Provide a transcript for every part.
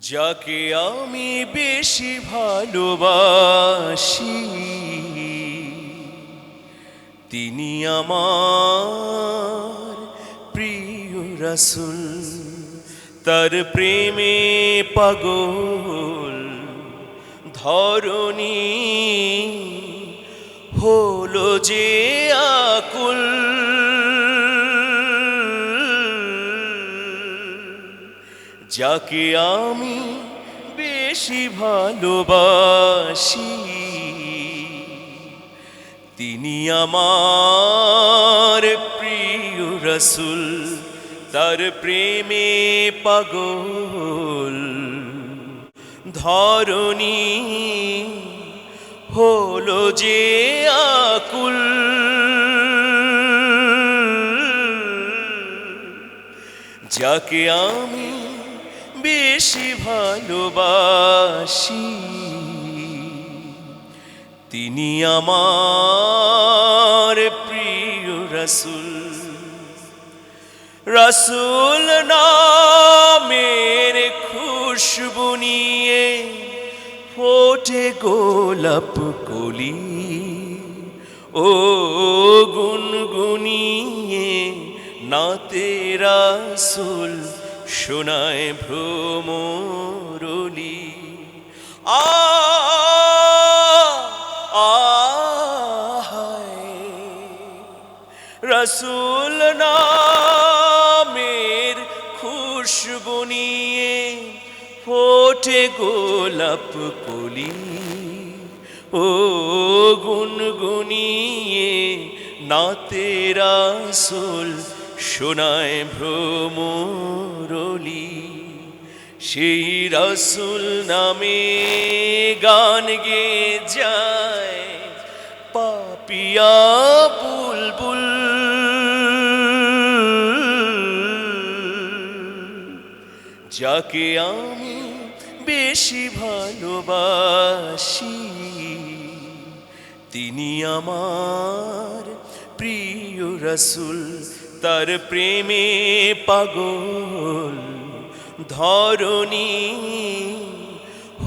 যাকে আমি বেশি ভালোবাসি, তিনি আমার প্রিয় রাসুল। তার প্রেমে পাগল, ধরণী হলো যে আকুল। যাকে আমি বেশি ভালোবাসি, তিনি আমার প্রিয় রসুল, তার প্রেমে পাগল। ধরণী হলো যে আকুল। যাকে আমি বেশি ভালোবাসি। তিনি আমার প্রিয় রসুল। রসুল নামের খুশবু নিয়ে ফোটে গোলাপ কলি। ও গুনগুনিয়ে নাতে রাসুল। শোনায় ভ্রমরলি। আ রসুল নামের খুশবু নিয়ে ফোটে গোলাপ কলি। ও গুনগুনিয়ে নাতে রাসুল শোনায় ভ্রমরলি। সেই রসুল নামে গান গে যায় পাপিয়া বুলবুল। যাকে আমি বেশি ভালোবাসি, তিনি আমার প্রিয় রসুল। তার প্রেমে পাগল, ধরণী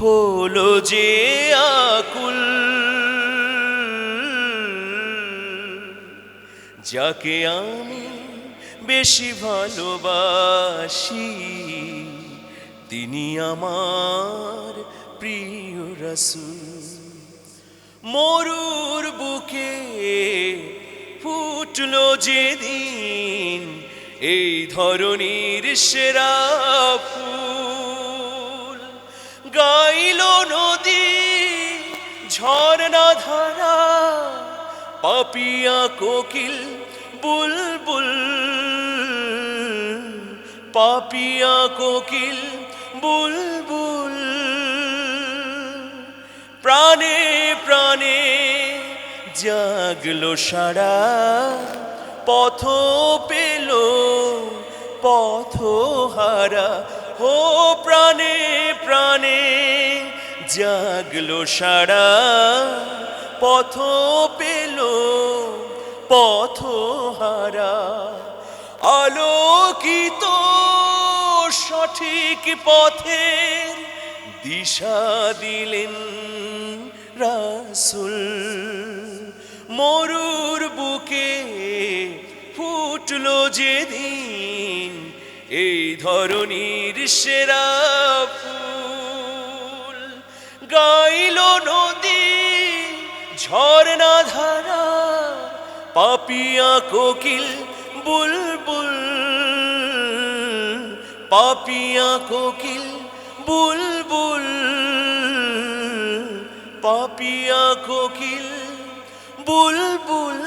হলো যে আকুল। যাকে আমি বেশি ভালোবাসি, তিনি আমার প্রিয় রসুল। মরুর বুকে ফুটলো যেদিন এই ধরনের সেরা ফুল গাইল নদী, ঝর্ণা ধারা, পাপিয়া কোকিল, বুলবুল। পাপিয়া কোকিল, বুলবুল। প্রাণে জাগলো সারা, পথ পেল, পথ হারা। হো প্রাণে প্রাণে জাগলো সারা, পথ পেল, পথ হারা। আলোকিত সঠিক পথের দিশা দিলেন রাসুল। মরুর বুকে ফুটলো যেদিন এই ধরনীর সেরা ফুল। গাইল নদী ঝর্ণা ধারা, পাপিয়া কোকিল বুলবুল। পাপিয়া কোকিল বুলবুল, পাপিয়া কোকিল বুলবুল